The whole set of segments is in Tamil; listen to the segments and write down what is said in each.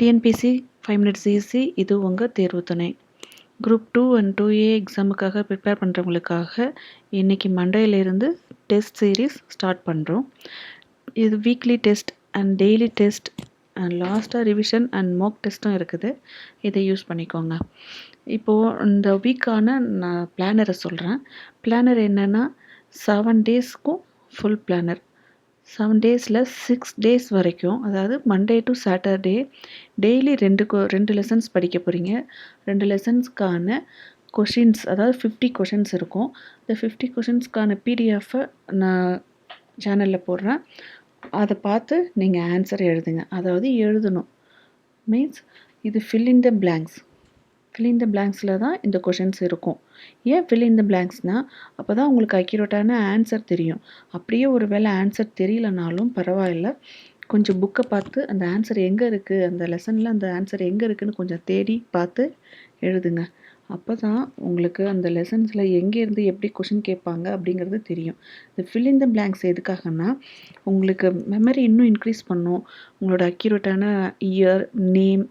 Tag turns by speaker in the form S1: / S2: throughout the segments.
S1: டிஎன்பிசி ஃபைவ் மினிட்ஸ் ஈஸி இது உங்கள் தேர்வு துணை. Group two and two A எக்ஸாமுக்காக prepare பண்ணுறவங்களுக்காக இன்றைக்கி மண்டேலேருந்து டெஸ்ட் சீரீஸ் ஸ்டார்ட் பண்ணுறோம் இது weekly test and daily test and லாஸ்ட்டாக ரிவிஷன் அண்ட் மோக் டெஸ்ட்டும் இருக்குது. இதை யூஸ் பண்ணிக்கோங்க. இப்போது இந்த வீக்கான நான் பிளானரை சொல்கிறேன் பிளானர் என்னென்னா செவன் டேஸ்க்கும் ஃபுல் பிளானர் செவன் டேஸில் சிக்ஸ் டேஸ் வரைக்கும் அதாவது மண்டே டு சாட்டர்டே டெய்லி ரெண்டு ரெண்டு லெசன்ஸ் படிக்க போகிறீங்க ரெண்டு லெசன்ஸ்க்கான கொஷின்ஸ் அதாவது ஃபிஃப்டி கொஷின்ஸ் இருக்கும். இந்த ஃபிஃப்டி கொஷின்ஸ்க்கான பிடிஎஃப்பை நான் சேனலில் போடுறேன். அதை பார்த்து நீங்கள் ஆன்சர் எழுதுங்க. அதாவது எழுதணும். மீன்ஸ் இது fill in the blanks fill in the பிளாங்க்ஸில் தான் இந்த கொஷின்ஸ் இருக்கும். ஏன் ஃபில் இன் த பிளாங்க்ஸ்னால் அப்போ தான் உங்களுக்கு அக்யூரேட்டான ஆன்சர் தெரியும். அப்படியே ஒரு வேளை ஆன்சர் தெரியலனாலும் பரவாயில்ல. கொஞ்சம் புக்கை பார்த்து அந்த ஆன்சர் எங்கே இருக்குது அந்த லெசனில் அந்த ஆன்சர் எங்கே இருக்குதுன்னு கொஞ்சம் தேடி பார்த்து எழுதுங்க. அப்போ தான் உங்களுக்கு அந்த லெசன்ஸில் எங்கேருந்து எப்படி கொஷின் கேட்பாங்க அப்படிங்கிறது தெரியும். இந்த ஃபில் இன் த பிளாங்க்ஸ் எதுக்காகனா உங்களுக்கு மெமரி இன்னும் இன்க்ரீஸ் பண்ணும். உங்களோட அக்யூரேட்டான இயர் நேம்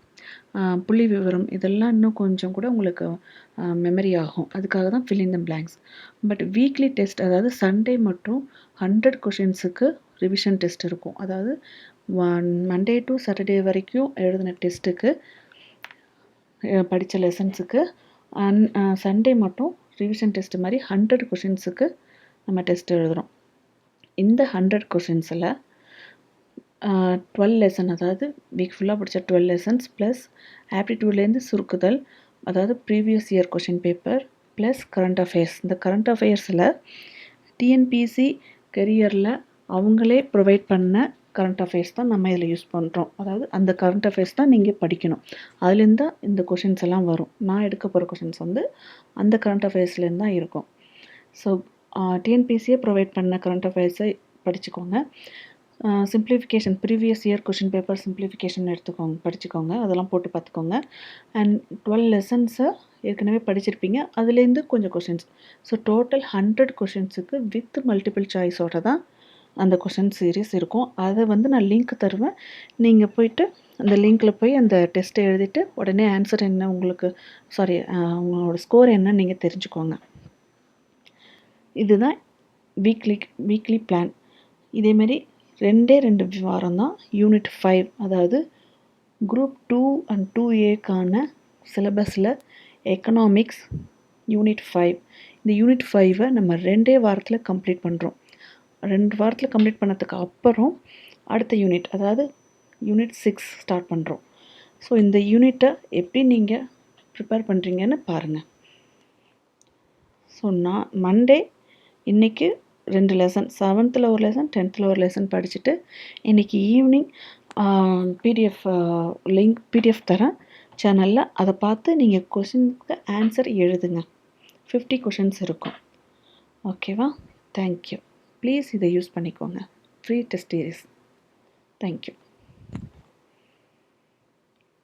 S1: புள்ளி விவரம் இதெல்லாம் இன்னும் கொஞ்சம் கூட உங்களுக்கு மெமரி ஆகும். அதுக்காக தான் fill in the blanks but weekly test அதாவது சண்டே மட்டும் ஹண்ட்ரட் கொஷின்ஸுக்கு ரிவிஷன் டெஸ்ட் இருக்கும். அதாவது மண்டே டு சாட்டர்டே வரைக்கும் எழுதின டெஸ்ட்டுக்கு படித்த லெசன்ஸுக்கு அன் சண்டே மட்டும் ரிவிஷன் டெஸ்ட் மாதிரி ஹண்ட்ரட் கொஷின்ஸுக்கு நம்ம டெஸ்ட் எழுதுகிறோம் இந்த ஹண்ட்ரட் கொஷின்ஸில் டுவெல் லெசன் அதாவது வீக் ஃபுல்லாக படித்த டுவெல் லெசன்ஸ் ப்ளஸ் ஆப்டிடியூட்லேருந்து சுருக்குதல் அதாவது previous year question paper plus current affairs இந்த கரண்ட் அஃபேர்ஸில் டிஎன்பிசி கெரியரில் அவங்களே ப்ரொவைட் பண்ண கரண்ட் அஃபேர்ஸ் தான் நம்ம இதில் யூஸ் பண்ணுறோம் அதாவது அந்த கரண்ட் அஃபேர்ஸ் தான் நீங்கள் படிக்கணும். அதுலேருந்து தான் இந்த கொஷின்ஸ் எல்லாம் வரும். நான் எடுக்க போகிற கொஷின்ஸ் வந்து அந்த கரண்ட் அஃபேர்ஸ்லேருந்து தான் இருக்கும். ஸோ டிஎன்பிசியே ப்ரொவைட் பண்ண கரண்ட் அஃபேர்ஸை படிச்சுக்கோங்க. Simplification previous year question paper simplification எடுத்துக்கோங்க படிச்சுக்கோங்க அதெல்லாம் போட்டு பார்த்துக்கோங்க. அண்ட் டுவெல் லெசன்ஸை ஏற்கனவே படிச்சிருப்பீங்க. அதுலேருந்து கொஞ்சம் கொஷின்ஸ் ஸோ டோட்டல் ஹண்ட்ரட் கொஷின்ஸுக்கு வித் மல்டிபிள் சாய்ஸோட தான் அந்த கொஷின் சீரீஸ் இருக்கும். அதை வந்து நான் லிங்க் தருவேன். நீங்கள் போயிட்டு அந்த லிங்க்கில் போய் அந்த டெஸ்ட்டை எழுதிட்டு உடனே ஆன்சர் என்ன உங்களுக்கு சாரி உங்களோட ஸ்கோர் என்னன்னு நீங்கள் தெரிஞ்சுக்கோங்க. இதுதான் வீக்லி வீக்லி பிளான் இதேமாரி ரெண்டே ரெண்டு வாரம் தான் யூனிட் ஃபைவ் அதாவது குரூப் டூ அண்ட் டூ ஏக்கான சிலபஸில் எக்கனாமிக்ஸ் யூனிட் ஃபைவ் இந்த யூனிட் ஃபைவை நம்ம ரெண்டே வாரத்தில் கம்ப்ளீட் பண்ணுறோம் ரெண்டு வாரத்தில் கம்ப்ளீட் பண்ணதுக்கு அப்புறம் அடுத்த யூனிட் அதாவது யூனிட் சிக்ஸ் ஸ்டார்ட் பண்ணுறோம் ஸோ இந்த யூனிட்டை எப்படி நீங்கள் ப்ரிப்பேர் பண்ணுறீங்கன்னு பாருங்கள் ஸோ நான் மண்டே இன்றைக்கி ரெண்டு லெசன் செவன்த்தில் ஒரு லெசன் டென்த்தில் ஒரு லெசன் படிச்சுட்டு இன்றைக்கி ஈவினிங் பிடிஎஃப் லிங்க் பிடிஎஃப் தரேன். சேனலில் அதை பார்த்து நீங்கள் கொஷினுக்கு ஆன்சர் எழுதுங்க. ஃபிஃப்டி கொஷின்ஸ் இருக்கும். ஓகேவா தேங்க்யூ ப்ளீஸ் இதை யூஸ் பண்ணிக்கோங்க. Free test thank thank you